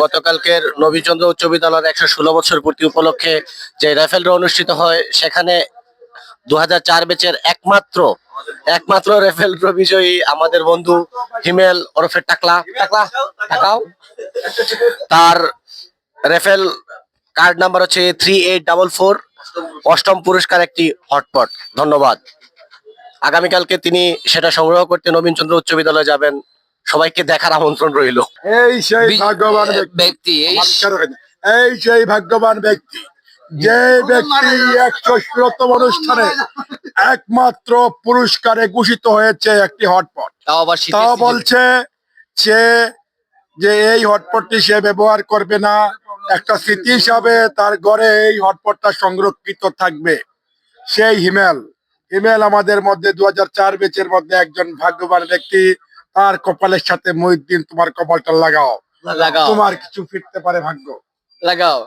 গতকালকের নবীচন্দ্র উচ্চ বিদ্যালয়ের একশো ষোলো বছর পূর্তি উপলক্ষে যে রাইফেল ড্র অনুষ্ঠিত হয়, সেখানে দু হাজার চার ব্যাচের একমাত্র একমাত্র রেফেল ড্র বিজয়ী আমাদের বন্ধু হিমেল ওরফে টাকলা। টাকলা, টাকাও। তার রেফেল কার্ড নাম্বার হচ্ছে থ্রি এইট ডাবল ফোর, অষ্টম পুরস্কার একটি হটপট। ধন্যবাদ। আগামীকালকে তিনি সেটা সংগ্রহ করতে নবীনচন্দ্র উচ্চ বিদ্যালয়ে যাবেন। সবাইকে দেখার আমন্ত্রণ রইল। এই সেই ভাগ্যবান ব্যক্তি। এই সেই ভাগ্যবান ব্যক্তি যে ব্যক্তি একশো ষোলতম অনুষ্ঠানে একমাত্র পুরস্কারে ঘোষিত হয়েছে একটি হটপট। তাও আবার শীতের তাও বলছে সে যে এই হটপটটি সে ব্যবহার করবে না একটা স্মৃতি হিসাবে তার ঘরে এই হটপটটা সংরক্ষিত থাকবে। সেই হিমেল হিমেল আমাদের মধ্যে দু হাজার চার বেচের মধ্যে একজন ভাগ্যবান ব্যক্তি। তার কপালের সাথে মহিউদ্দিন তোমার কপালটা লাগাও লাগাও তোমার কিছু ফিরতে পারে ভাগ্য লাগাও